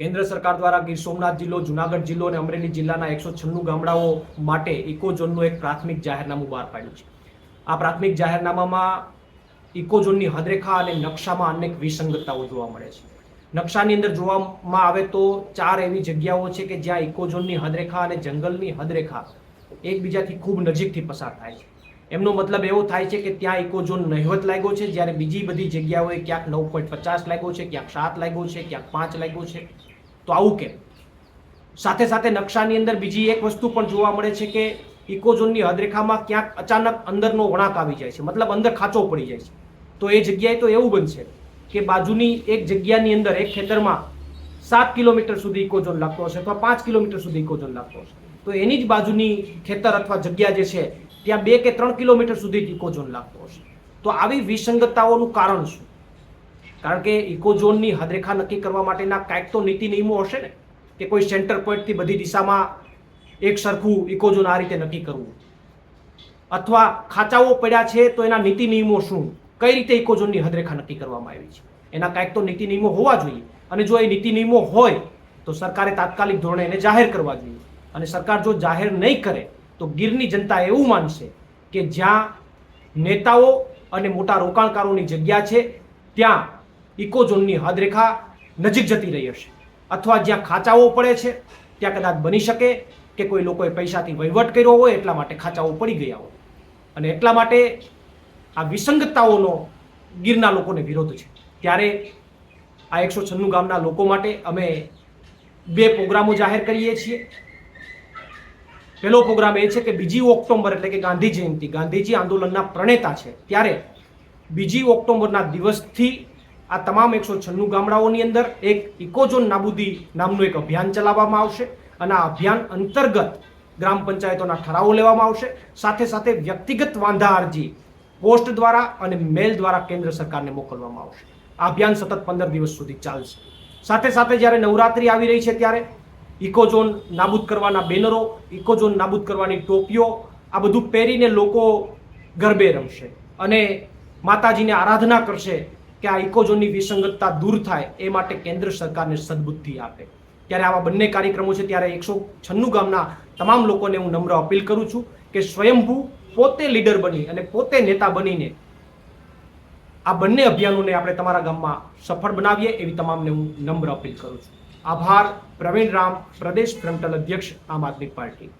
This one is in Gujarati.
કેન્દ્ર સરકાર દ્વારા ગીર સોમનાથ જિલ્લો, જુનાગઢ જિલ્લો અને અમરેલી જિલ્લાના એકસો છન્નું ગામડાઓ માટે ઇકોઝોનનું એક પ્રાથમિક જાહેરનામું બહાર પાડ્યું છે. આ પ્રાથમિક જાહેરનામામાં ઇકોઝોનની હદરેખા અને નકશામાં અનેક વિસંગતતાઓ જોવા મળે છે. નકશાની અંદર જોવામાં આવે તો ચાર એવી જગ્યાઓ છે કે જ્યાં ઇકોઝોનની હદરેખા અને જંગલની હદરેખા એકબીજાથી ખૂબ નજીકથી પસાર થાય છે. એમનો મતલબ એવો થાય છે કે ત્યાં ઇકોઝોન નહિવત લાગ્યો છે, જ્યારે બીજી બધી જગ્યાઓએ ક્યાંક નવ પોઈન્ટ પચાસ લાગ્યો છે, ક્યાંક સાત લાગ્યો છે, ક્યાંક પાંચ લાગ્યો છે. તો આવું કેમ? સાથે સાથે નકશાની અંદર બીજી એક વસ્તુ પણ જોવા મળે છે કે ઇકોઝોનની હદરેખામાં ક્યાંક અચાનક અંદરનો વળાંક આવી જાય છે, મતલબ અંદર ખાંચો પડી જાય છે. તો એ જગ્યાએ તો એવું બનશે કે બાજુની એક જગ્યાની અંદર એક ખેતરમાં સાત કિલોમીટર સુધી ઇકોઝોન લાગતો હશે અથવા પાંચ કિલોમીટર સુધી ઇકોઝોન લાગતો હશે. તો એની જ બાજુની ખેતર અથવા જગ્યા જે છે ત્યાં બે કે ત્રણ કિલોમીટર સુધી ઇકોઝોન લાગતો હશે. તો આવી વિસંગતતાઓનું કારણ શું? કારણ કે ઇકોઝોનની હદરેખા નક્કી કરવા માટેના કાંઈક તો નીતિ નિયમો હશે ને? કે કોઈ સેન્ટર પોઈન્ટથી બધી દિશામાં એક સરખું ઇકોઝોન આ રીતે નક્કી કરવું. અથવા ખાંચાઓ પડ્યા છે તો એના નીતિ નિયમો શું? કઈ રીતે ઇકોઝોનની હદરેખા નક્કી કરવામાં આવી છે? એના કાંઈક તો નીતિ નિયમો હોવા જોઈએ. અને જો એ નીતિ નિયમો હોય તો સરકારે તાત્કાલિક ધોરણે એને જાહેર કરવા જોઈએ. અને સરકાર જો જાહેર નહીં કરે તો ગીરની જનતા એવું માનશે કે જ્યાં નેતાઓ અને મોટા રોકાણકારોની જગ્યા છે, ત્યાં ઇકોઝોનની હદરેખા નજીક જતી રહી હશે. અથવા જ્યાં ખાંચાઓ પડે છે, ત્યાં કદાચ બની શકે કે કોઈ લોકોએ પૈસાથી વહીવટ કર્યો હોય, એટલા માટે ખાંચાઓ પડી ગયા હોય. અને એટલા માટે આ વિસંગતતાઓનો ગીરના લોકોને વિરોધ છે. ત્યારે આ એકસો છન્નું ગામના લોકો માટે અમે બે પ્રોગ્રામો જાહેર કરીએ છીએ. પહેલો પ્રોગ્રામ એ છે કે બીજી ઓક્ટોબર એટલે કે ગાંધી જયંતિ. ગાંધીજી આંદોલનના પ્રણેતા છે. ત્યારે બીજી ઓક્ટોબરના દિવસથી આ તમામ એકસો છન્નું ગામડાઓની અંદર એક ઇકોઝોન નાબૂદી નામનું એક અભિયાન ચલાવવામાં આવશે અને આ અભિયાન અંતર્ગત ગ્રામ પંચાયતોના ઠરાવો લેવામાં આવશે. સાથે સાથે વ્યક્તિગત વાંધા અરજી પોસ્ટ દ્વારા અને મેલ દ્વારા કેન્દ્ર સરકારને મોકલવામાં આવશે. આ અભિયાન સતત પંદર દિવસ સુધી ચાલશે. સાથે સાથે જ્યારે નવરાત્રિ આવી રહી છે ત્યારે ઇકોઝોન નાબૂદ કરવાના બેનરો, ઇકોઝોન નાબૂદ કરવાની ટોપીઓ, આ બધું પહેરીને લોકો ગરબે રમશે અને માતાજીને આરાધના કરશે કે આ ઇકોઝોનની વિસંગતતા દૂર થાય એ માટે કેન્દ્ર સરકારને સદબુદ્ધિ આપે. ત્યારે આવા બંને કાર્યક્રમો છે, ત્યારે એકસો છન્નું ગામના તમામ લોકોને હું નમ્ર અપીલ કરું છું કે સ્વયંભૂ પોતે લીડર બની અને પોતે નેતા બનીને આ બંને અભિયાનોને આપણે તમારા ગામમાં સફળ બનાવીએ એવી તમામને હું નમ્ર અપીલ કરું છું. આભાર. પ્રવીણ રામ પ્રદેશ ફ્રન્ટલ અધ્યક્ષ આમ આદમી પાર્ટી.